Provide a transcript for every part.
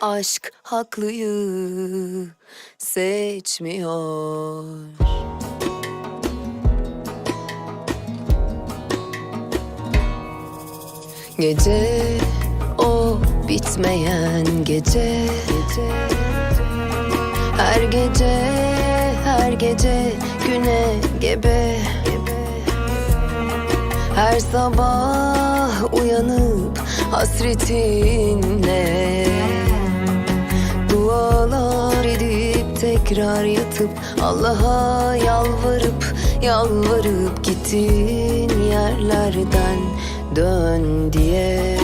Aşk haklıyı seçmiyor. Gece o bitmeyen gece. Her gece her gece güne gebe. Her sabah uyanıp hasretinle Dualar edip tekrar yatıp Allah'a yalvarıp yalvarıp gittin yerlerden dön diye.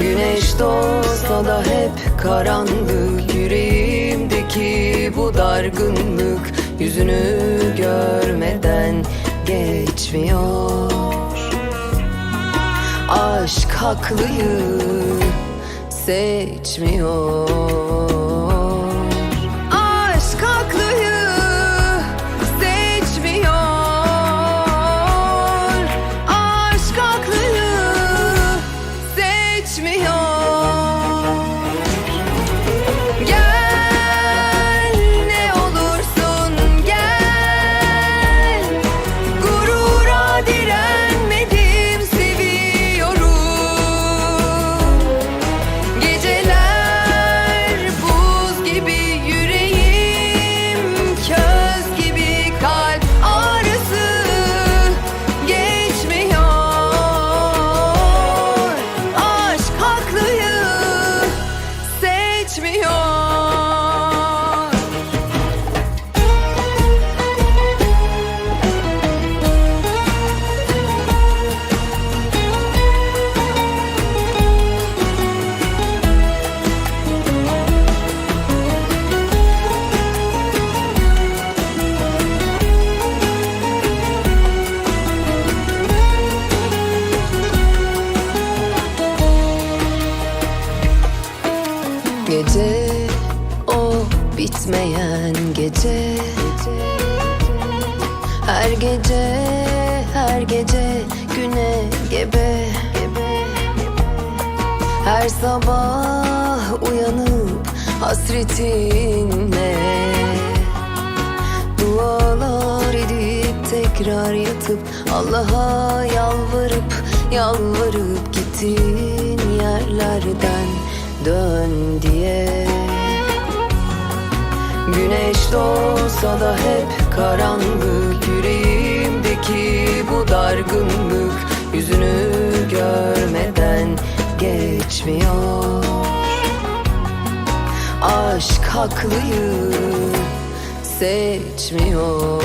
Güneş doğsa da hep karanlık Yüreğimdeki bu dargınlık Yüzünü görmeden geçmiyor. Aşk haklıyı seçmiyor bitmeyen gece. Her gece her gece güne gebe. Her sabah uyanıp hasretinle Dualar edip tekrar yatıp Allah'a yalvarıp yalvarıp gittin yerlerden dön diye Güneş doğsa da hep karanlık Yüreğimdeki bu dargınlık Yüzünü görmeden geçmiyor. Aşk haklıyı seçmiyor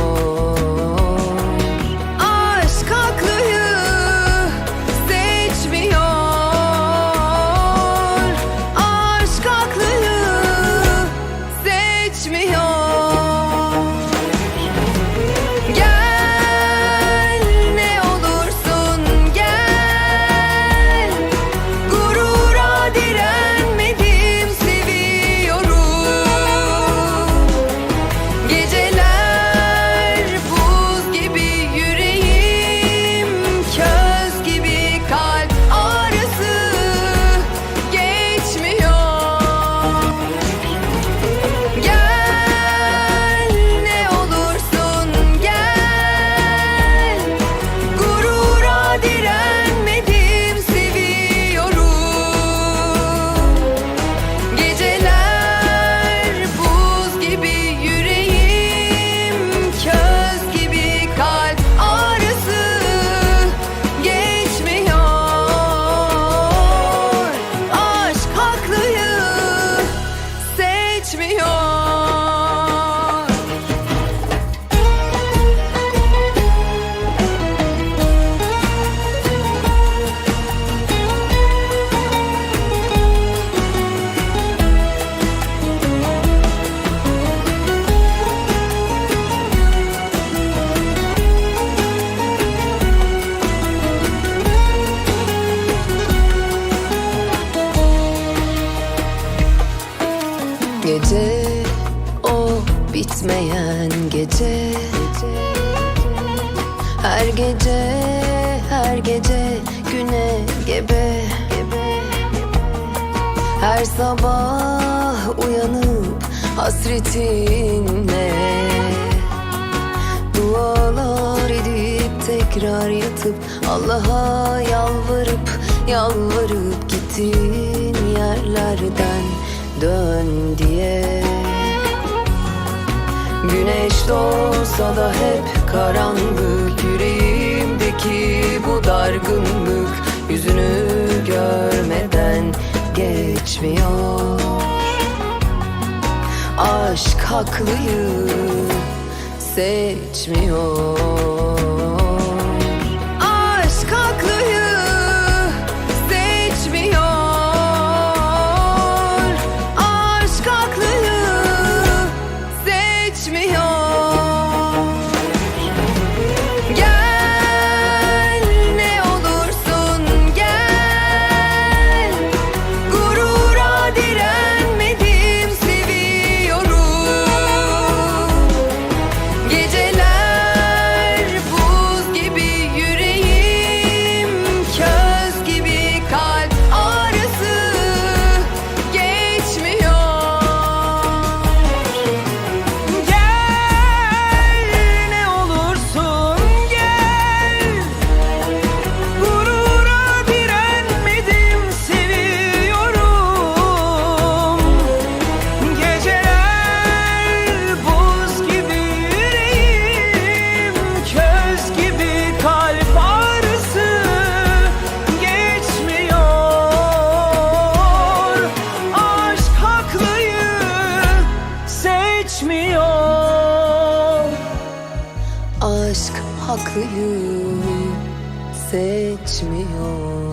Gece o bitmeyen gece. Her gece her gece güne gebe. Her sabah uyanıp hasretinle Dualar edip tekrar yatıp Allah'a yalvarıp yalvarıp gittin yerlerden dön diye. Güneş doğsa da hep karanlık Yüreğimdeki bu dargınlık Yüzünü görmeden geçmiyor. Aşk haklıyı seçmiyor Aşk haklıyı seçmiyor